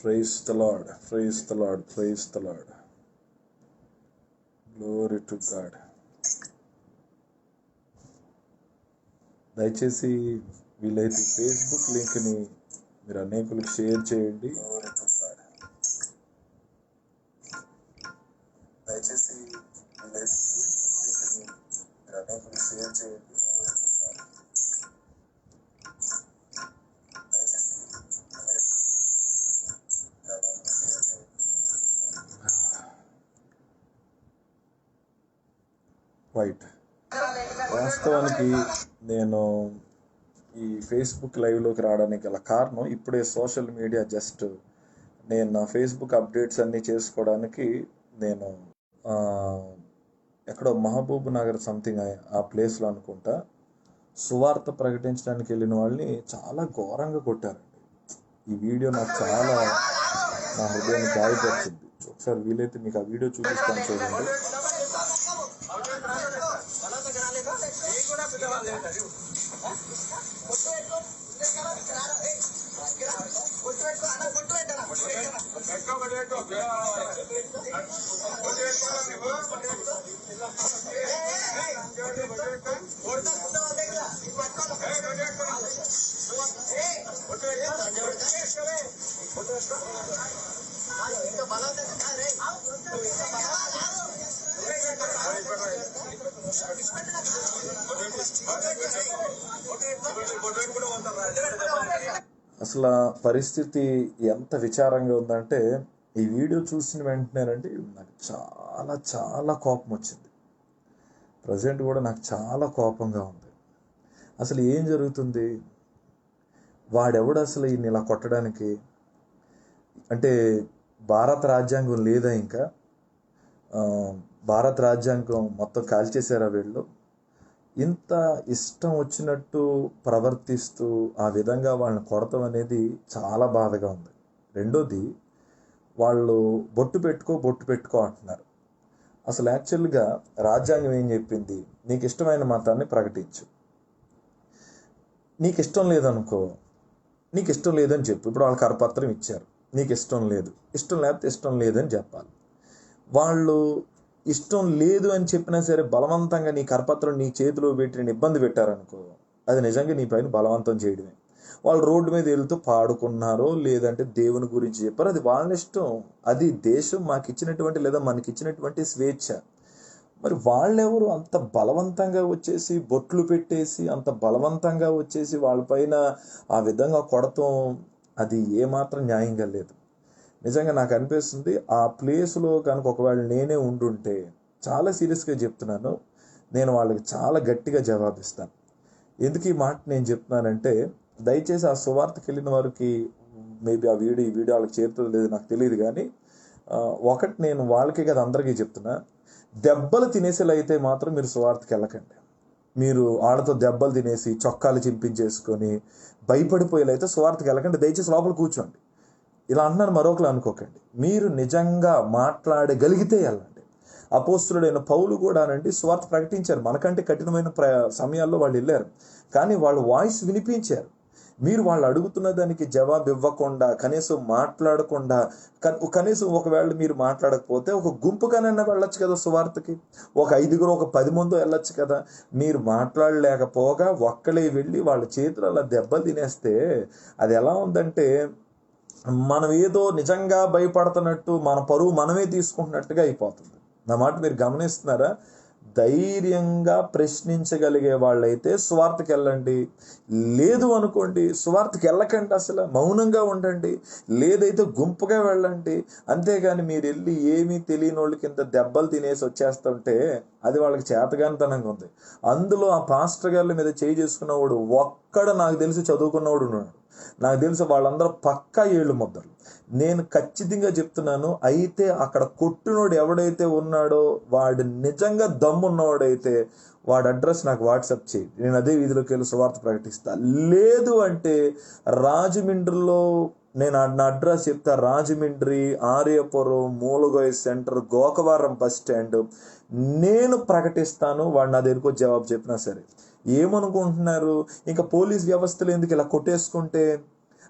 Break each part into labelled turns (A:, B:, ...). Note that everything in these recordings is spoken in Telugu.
A: Praise తలాడ్ Lord. తలాడ్ the తలాడ్ Praise the Lord. Glory to God. దయచేసి వీలైతే ఫేస్బుక్ లింక్ని మీరు అనేకులకు షేర్ చేయండి దయచేసి వీలైతే ఫేస్బుక్ లింక్ని మీరు అనేకులకు షేర్ చేయండి వాస్తవానికి నేను ఈ ఫేస్బుక్ లైవ్లోకి రావడానికి గల కారణం ఇప్పుడే సోషల్ మీడియా జస్ట్ నేను నా ఫేస్బుక్ అప్డేట్స్ అన్నీ చేసుకోవడానికి నేను ఎక్కడో మహబూబ్ నగర్ సంథింగ్ ఆ ప్లేస్లో అనుకుంటా. సువార్త ప్రకటించడానికి వెళ్ళిన వాళ్ళని చాలా ఘోరంగా కొట్టారండి. ఈ వీడియో నాకు చాలా నా హృదయాన్ని గాయపరిచింది. ఒకసారి వీలైతే మీకు ఆ వీడియో చూపిస్తాను చూడండి. ಬಲ అసలు పరిస్థితి ఎంత విచారంగా ఉందంటే ఈ వీడియో చూసిన వెంటనేనండి నాకు చాలా చాలా కోపం వచ్చింది. ప్రజెంట్ కూడా నాకు చాలా కోపంగా ఉంది. అసలు ఏం జరుగుతుంది? వాడెవడు అసలు ఈయన ఇలా కొట్టడానికి? అంటే భారత రాజ్యాంగం లేదా ఇంకా? భారత రాజ్యాంగం మొత్తం కాల్చేశారా వీళ్ళు? ఇంత ఇష్టం వచ్చినట్టు ప్రవర్తిస్తూ ఆ విధంగా వాళ్ళని కొడతాం అనేది చాలా బాధగా ఉంది. రెండోది వాళ్ళు బొట్టు పెట్టుకో బొట్టు పెట్టుకో అంటున్నారు. అసలు యాక్చువల్గా రాజ్యాంగం ఏం చెప్పింది? నీకు ఇష్టమైన మతాన్ని ప్రకటించు. నీకు ఇష్టం లేదనుకో నీకు ఇష్టం లేదని చెప్పు. ఇప్పుడు వాళ్ళకి కరపత్రం ఇచ్చారు. నీకు ఇష్టం లేదు. ఇష్టం లేకపోతే ఇష్టం లేదని చెప్పాలి. వాళ్ళు ఇష్టం లేదు అని చెప్పినా సరే బలవంతంగా నీ కరపత్రం నీ చేతిలో పెట్టి ఇబ్బంది పెట్టారనుకో అది నిజంగా నీ పైన బలవంతం చేయడమే. వాళ్ళు రోడ్డు మీద వెళ్తూ పాడుకున్నారో లేదంటే దేవుని గురించి చెప్పారు అది వాళ్ళ ఇష్టం. అది దేశం మాకు ఇచ్చినటువంటి లేదా మనకి ఇచ్చినటువంటి స్వేచ్ఛ. మరి వాళ్ళెవరు అంత బలవంతంగా వచ్చేసి బొట్లు పెట్టేసి అంత బలవంతంగా వచ్చేసి వాళ్ళపైన ఆ విధంగా కొడతాం అది ఏమాత్రం న్యాయంగా లేదు. నిజంగా నాకు అనిపిస్తుంది ఆ ప్లేస్లో కనుక ఒకవేళ నేనే ఉండుంటే చాలా సీరియస్గా చెప్తున్నాను. నేను వాళ్ళకి చాలా గట్టిగా జవాబిస్తాను. ఎందుకు ఈ మాట నేను చెప్తున్నానంటే దయచేసి ఆ సువార్తకి వెళ్ళిన వారికి మేబీ ఆ వీడియో ఈ వీడియో వాళ్ళకి చేరుతుందో లేదో నాకు తెలియదు కానీ ఒకటి నేను వాళ్ళకే కదా అందరికీ చెప్తున్నా. దెబ్బలు తినేసేలా అయితే మాత్రం మీరు సువార్తకి వెళ్ళకండి. మీరు ఆడతో దెబ్బలు తినేసి చొక్కాలు చింపించేసుకొని భయపడిపోయేలా అయితే సువార్తకి వెళ్ళకండి. దయచేసి లోపల కూర్చోండి. ఇలా అన్నారు మరొకరు అనుకోకండి. మీరు నిజంగా మాట్లాడగలిగితే వెళ్ళండి అపోస్తుడైన పౌలు కూడానండి స్వార్థ ప్రకటించారు. మనకంటే కఠినమైన ప్ర సమయాల్లో వాళ్ళు వెళ్ళారు. కానీ వాళ్ళు వాయిస్ వినిపించారు. మీరు వాళ్ళు అడుగుతున్న దానికి జవాబు ఇవ్వకుండా కనీసం మాట్లాడకుండా కన్- కనీసం ఒకవేళ మీరు మాట్లాడకపోతే ఒక గుంపుగానైనా వెళ్ళొచ్చు కదా సువార్తకి? ఒక ఐదుగురు ఒక పది మంది వెళ్ళొచ్చు కదా? మీరు మాట్లాడలేకపోగా ఒక్కలే వెళ్ళి వాళ్ళ చేతులు అలా దెబ్బలు తినేస్తే అది ఎలా ఉందంటే మనం ఏదో నిజంగా భయపడుతున్నట్టు మన పరువు మనమే తీసుకుంటున్నట్టుగా అయిపోతుంది. నా మాట మీరు గమనిస్తున్నారా? ధైర్యంగా ప్రశ్నించగలిగే వాళ్ళైతే స్వార్థకి వెళ్ళండి. లేదు అనుకోండి స్వార్థకి వెళ్ళకండి అసలు. మౌనంగా ఉండండి. లేదైతే గుంపుగా వెళ్ళండి. అంతేగాని మీరు వెళ్ళి ఏమీ తెలియని వాళ్ళ కింద దెబ్బలు తినేసి వచ్చేస్తుంటే అది వాళ్ళకి చేతగానితనంగా ఉంది. అందులో ఆ పాస్టర్ గారి మీద చేయి చేసుకున్నవాడు ఒక్కడ నాకు తెలిసి చదువుకున్నవాడు ఉన్నాడు. నాకు తెలుసు వాళ్ళందరూ పక్కా ఏళ్ళు ముద్దరు నేను ఖచ్చితంగా చెప్తున్నాను అయితే అక్కడ కొట్టినోడు ఎవడైతే ఉన్నాడో వాడు నిజంగా దమ్మున్నవాడైతే వాడి అడ్రస్ నాకు వాట్సాప్ చేయి. నేను అదే వీధిలోకి వెళ్ళి సువార్త ప్రకటిస్తా. లేదు అంటే రాజమండ్రిలో నేను నా అడ్రస్ చెప్తా. Rajahmundry Aryapuram Mulagoy centre Gokavaram bus stand. నేను ప్రకటిస్తాను వాడు నా దగ్గరకు జవాబు చెప్పినా సరే. ఏమనుకుంటున్నారు? ఇంకా పోలీస్ వ్యవస్థలు ఎందుకు ఇలా కొట్టేసుకుంటే?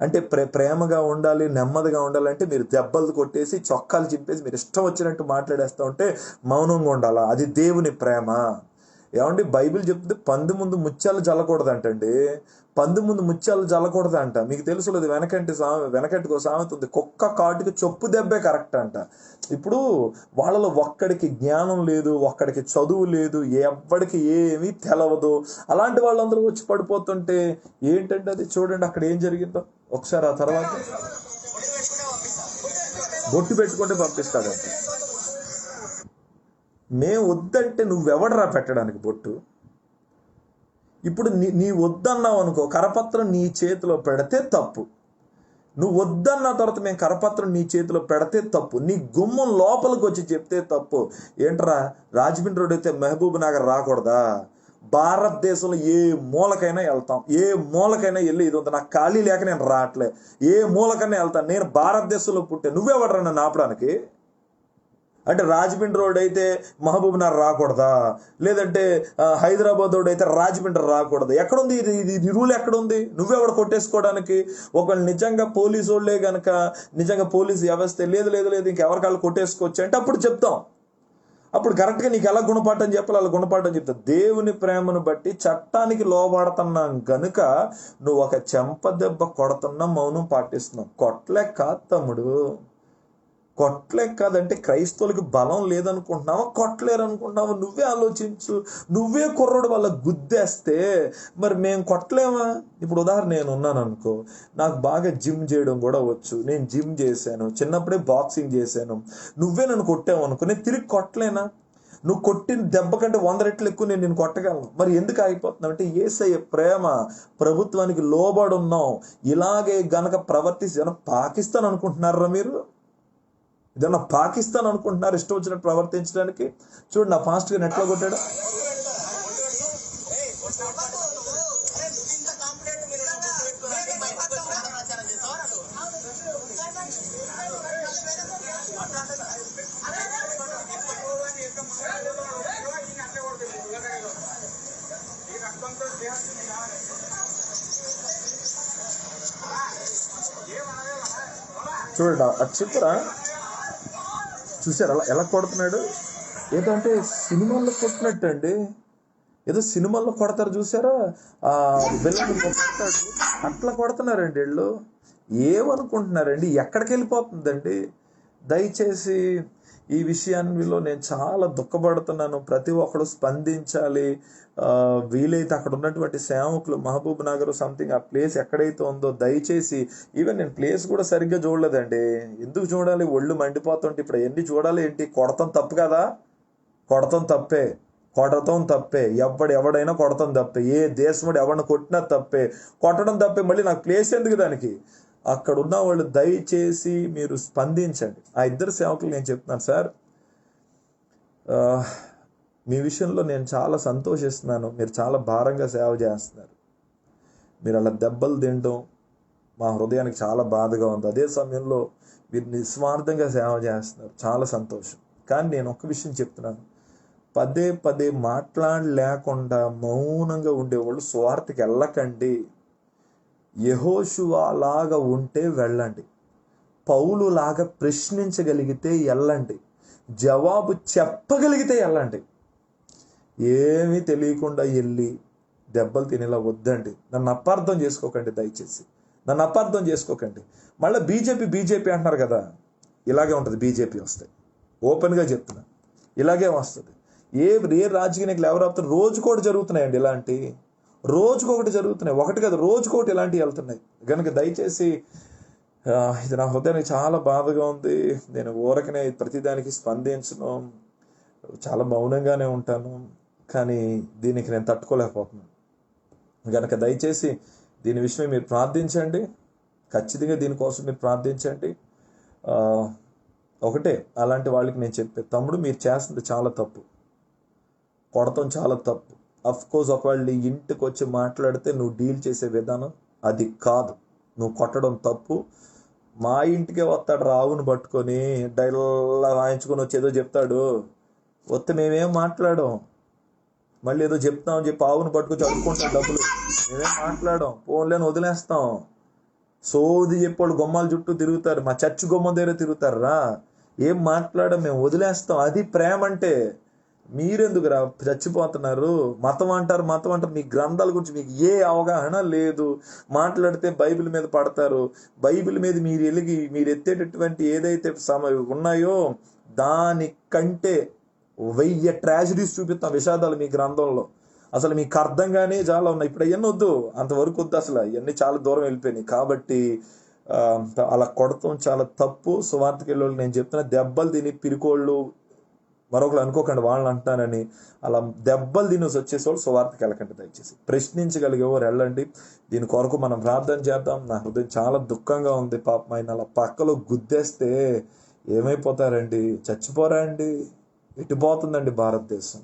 A: అంటే ప్రే ప్రేమగా ఉండాలి నెమ్మదిగా ఉండాలి అంటే మీరు దెబ్బలు కొట్టేసి చొక్కాలు చింపేసి మీరు ఇష్టం వచ్చినట్టు మాట్లాడేస్తూ ఉంటే మౌనంగా ఉండాలా? అది దేవుని ప్రేమ. ఏమండి? బైబిల్ చెప్తే పంది ముందు ముత్యాలు జల్లకూడదంటండి. పంది ముందు ముత్యాలు జల్లకూడదంట. మీకు తెలుసు లేదు వెనకంటి సామె వెనకటికి ఒక సామెత ఉంది కుక్క కాటుకి చొప్పు దెబ్బే కరెక్ట్ అంట. ఇప్పుడు వాళ్ళలో ఒక్కడికి జ్ఞానం లేదు ఒక్కడికి చదువు లేదు ఎవ్వడికి ఏమీ తెలవదు. అలాంటి వాళ్ళందరూ వచ్చి పడిపోతుంటే ఏంటంటే అది? చూడండి అక్కడ ఏం జరిగిందో. ఒకసారి ఆ తర్వాత బొట్టు పెట్టుకుంటే పంపిస్తాడంట. మేము వద్దంటే నువ్వెవడరా పెట్టడానికి బొట్టు? ఇప్పుడు నీ నీ వద్దన్నావు అనుకో కరపత్రం నీ చేతిలో పెడితే తప్పు. నువ్వు వద్దన్న తర్వాత మేము కరపత్రం నీ చేతిలో పెడితే తప్పు. నీ గుమ్మం లోపలికి వచ్చి చెప్తే తప్పు. ఏంట్రా రాజమండ్రి రోడ్ అయితే మహబూబ్ నగర్ రాకూడదా? భారతదేశంలో ఏ మూలకైనా వెళ్తాం. ఏ మూలకైనా వెళ్ళి ఇది ఉంది. నాకు ఖాళీ లేక నేను రావట్లే. ఏ మూలకైనా వెళ్తాను. నేను భారతదేశంలో పుట్టే. నువ్వెవడరా నన్ను ఆపడానికి? అంటే రాజమండ్రి రోడ్ అయితే మహబూబ్ నగర్ రాకూడదా? లేదంటే హైదరాబాద్ రోడ్ అయితే రాజమండ్రి రాకూడదు? ఎక్కడుంది ఇది? ఇది రూల్ ఎక్కడుంది? నువ్వెవడ కొట్టేసుకోవడానికి? ఒకళ్ళు నిజంగా పోలీసు వాళ్ళే కనుక నిజంగా పోలీసు వ్యవస్థ లేదు లేదు లేదు ఇంకెవరికి వాళ్ళు కొట్టేసుకోవచ్చు అంటే అప్పుడు చెప్తాం. అప్పుడు కరెక్ట్గా నీకు ఎలా గుణపాఠం చెప్పాలి అలా గుణపాఠం చెప్తా. దేవుని ప్రేమను బట్టి చట్టానికి లోబడుతున్నాం గనుక నువ్వు ఒక చెంప దెబ్బ కొడుతున్నా మౌనం పాటిస్తున్నావు. కొట్లే కాదు తమ్ముడు. కొట్లే కాదంటే క్రైస్తవులకి బలం లేదనుకుంటున్నావా? కొట్టలేరు అనుకుంటున్నావా నువ్వే ఆలోచించు. నువ్వే కుర్రోడు వాళ్ళ గుద్దేస్తే మరి మేము కొట్టలేమా? ఇప్పుడు ఉదాహరణ నేను ఉన్నాను అనుకో నాకు బాగా జిమ్ చేయడం కూడా వచ్చు. నేను జిమ్ చేశాను. చిన్నప్పుడే బాక్సింగ్ చేశాను. నువ్వే నన్ను కొట్టావు అనుకో నేను తిరిగి కొట్టలేనా? నువ్వు కొట్టిన దెబ్బ కంటే వంద రెట్లు ఎక్కువ నేను నేను కొట్టగలను. మరి ఎందుకు ఆగిపోతున్నావు? అంటే ఏసయ్య ప్రేమ ప్రభుత్వానికి లోబడి ఉన్నాం. ఇలాగే గనక ప్రవర్తిస్తే పాకిస్తాన్ అనుకుంటున్నారా మీరు? ఇదన్నా పాకిస్తాన్ అనుకుంటున్నారు ఇష్టం వచ్చినట్టు ప్రవర్తించడానికి? చూడు నా ఫాస్ట్గా నెట్లో కొట్టాడు. చూడండి అది చెప్పురా? చూసారు అలా ఎలా కొడుతున్నాడు? ఏదో అంటే సినిమాల్లో కొట్టినట్టు అండి ఏదో సినిమాల్లో కొడతారు చూసారా? ఆ విలన్ కొడతాడు అట్లా కొడుతున్నారండి వీళ్ళు. ఏమనుకుంటున్నారండి? ఎక్కడికి వెళ్ళిపోతుందండి దయచేసి ఈ విషయాన్నిలో నేను చాలా దుఃఖపడుతున్నాను. ప్రతి ఒక్కడు స్పందించాలి. వీలైతే అక్కడ ఉన్నటువంటి సేవకులు మహబూబ్ నగర్ సంథింగ్ ఆ ప్లేస్ ఎక్కడైతే ఉందో దయచేసి ఈవెన్ నేను ప్లేస్ కూడా సరిగ్గా చూడలేదండి. ఎందుకు చూడాలి? ఒళ్ళు మండిపోతుంటే ఇప్పుడు ఎన్ని చూడాలి ఏంటి? కొడతాం తప్పు కదా? కొడతాం తప్పే. కొడతాం తప్పే. ఎవడు ఎవడైనా కొడతాం తప్పే. ఏ దేశముడు ఎవరిని కొట్టినా తప్పే. కొట్టడం తప్పే. మళ్ళీ నాకు ప్లేస్ ఎందుకు దానికి? అక్కడ ఉన్న వాళ్ళు దయచేసి మీరు స్పందించండి. ఆ ఇద్దరు సేవకులు నేను చెప్తున్నాను సార్ మీ విషయంలో నేను చాలా సంతోషిస్తున్నాను. మీరు చాలా భారంగా సేవ చేస్తున్నారు. మీరు అలా దెబ్బలు తినడం మా హృదయానికి చాలా బాధగా ఉంది. అదే సమయంలో మీరు నిస్వార్థంగా సేవ చేస్తున్నారు. చాలా సంతోషం. కానీ నేను ఒక విషయం చెప్తున్నాను. పదే పదే మాట్లాడలేకుండా మౌనంగా ఉండేవాళ్ళు స్వార్థకి వెళ్ళకండి. యహోషువాలాగా ఉంటే వెళ్ళండి. పౌలు లాగా ప్రశ్నించగలిగితే వెళ్ళండి జవాబు చెప్పగలిగితే వెళ్ళండి ఏమీ తెలియకుండా వెళ్ళి దెబ్బలు తినేలా వద్దండి. నన్ను అపార్థం చేసుకోకండి దయచేసి. నన్ను అపార్థం చేసుకోకండి. మళ్ళీ బీజేపీ బీజేపీ అంటున్నారు కదా. ఇలాగే ఉంటుంది బీజేపీ వస్తే. ఓపెన్గా చెప్తున్నా. ఇలాగే వస్తుంది. ఏ ఏ రాజకీయ నాయకులు ఎవరు రోజు కూడా జరుగుతున్నాయండి ఇలాంటి రోజుకొకటి జరుగుతున్నాయి. ఒకటి కదా రోజుకోటి ఇలాంటివి వెళ్తున్నాయి. కనుక దయచేసి ఇది నా హృదయానికి చాలా బాధగా ఉంది. నేను ఊరకనే ప్రతిదానికి స్పందించను. చాలా మౌనంగానే ఉంటాను. కానీ దీనికి నేను తట్టుకోలేకపోతున్నాను. కనుక దయచేసి దీని విషయమై మీరు ప్రార్థించండి. ఖచ్చితంగా దీనికోసం మీరు ప్రార్థించండి. ఒకటే అలాంటి వాళ్ళకి నేను చెప్పే తమ్ముడు మీరు చేస్తుంది చాలా తప్పు. కొడతాం చాలా తప్పు. అఫ్ కోర్స్ ఒకవేళ నీ ఇంటికి వచ్చి మాట్లాడితే నువ్వు డీల్ చేసే విధానం అది కాదు. నువ్వు కొట్టడం తప్పు. మా ఇంటికే వస్తాడు రావును పట్టుకొని డైల్లా వాయించుకొని వచ్చి ఏదో చెప్తాడు. వస్తే మేమేం మాట్లాడాం మళ్ళీ ఏదో చెప్తామని చెప్పి ఆవును పట్టుకొచ్చి అడుక్కుంటాం డబ్బులు. మేమేం మాట్లాడాం ఫోన్లేని వదిలేస్తాం సోది చెప్పాడు గుమ్మాల చుట్టూ తిరుగుతారు. మా చర్చి గొమ్మ దగ్గర తిరుగుతారా ఏం మాట్లాడడం మేము వదిలేస్తాం. అది ప్రేమ అంటే మీరెందుకు రా చచ్చిపోతున్నారు? మతం అంటారు మతం అంటారు. మీ గ్రంథాల గురించి మీకు ఏ అవగాహన లేదు. మాట్లాడితే బైబిల్ మీద పడతారు. బైబిల్ మీద మీరు ఎలిగి మీరు ఎత్తేటటువంటి ఏదైతే సమ ఉన్నాయో దానికంటే వెయ్యి ట్రాజడీస్ చూపిస్తాం విషాదాలు మీ గ్రంథంలో. అసలు మీకు అర్థంగానే చాలా ఉన్నాయి. ఇప్పుడు అవన్నీ వద్దు. అంతవరకు వద్దు అసలు. అవన్నీ చాలా దూరం వెళ్ళిపోయినాయి. కాబట్టి అలా కొడతాం చాలా తప్పు. సువార్తకి వెళ్ళి నేను చెప్తున్నా దెబ్బలు తిని పిరికోళ్ళు మరొకరు అనుకోకండి వాళ్ళని అంటున్నానని అలా దెబ్బలు తినేసి వచ్చేసేవాళ్ళు సువార్తకి వెళ్ళకండి దయచేసి. ప్రశ్నించగలిగేవారు వెళ్ళండి. దీని కొరకు మనం ప్రార్థన చేద్దాం. నా హృదయం చాలా దుఃఖంగా ఉంది పాపం. ఆయన అలా పక్కలో గుద్దేస్తే ఏమైపోతారండి? చచ్చిపోరా అండి? ఎటుపోతుందండి భారతదేశం?